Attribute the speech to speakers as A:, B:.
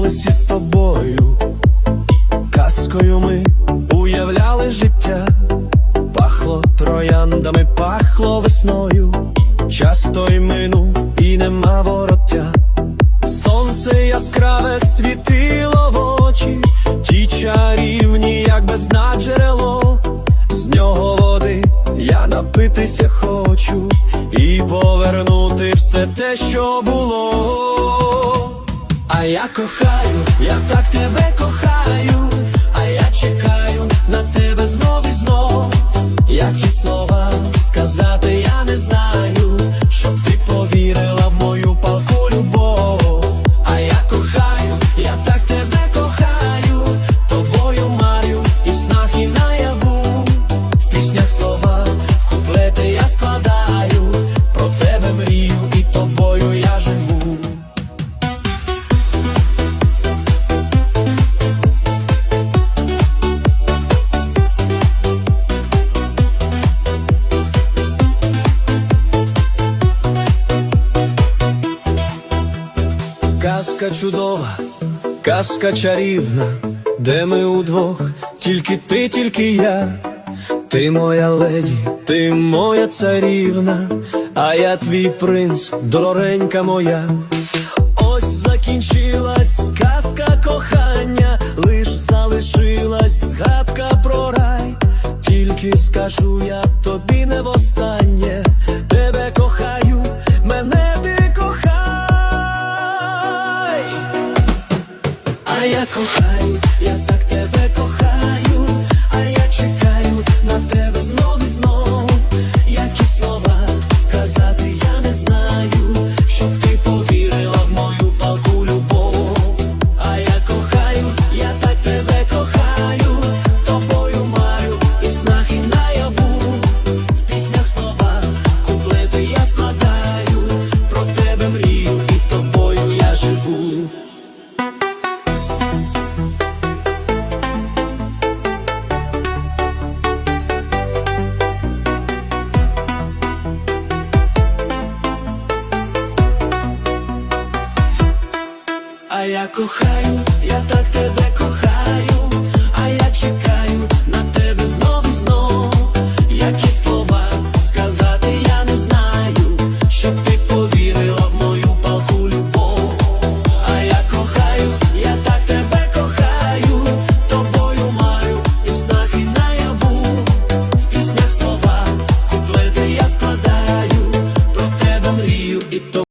A: колесі з тобою, казкою ми уявляли життя, пахло трояндами, пахло весною, час той минув і нема вороття. Сонце яскраве світило в очі, ті чарівні, як бездна джерело, з нього води я напитися хочу. І повернути все те, що було. А я кохаю, я так тебе кохаю, а я чекаю на тебе знов і знов. Які слова сказати Казка чудова, казка чарівна, де ми удвох, тільки ти, тільки я, ти моя леді, ти моя царівна, а я твій принц, дорогенька моя. Ось закінчилась казка кохання, лиш залишилась згадка про рай. Тільки скажу я тобі не востаннє, я кохаю, я так я кохаю, я так тебе кохаю.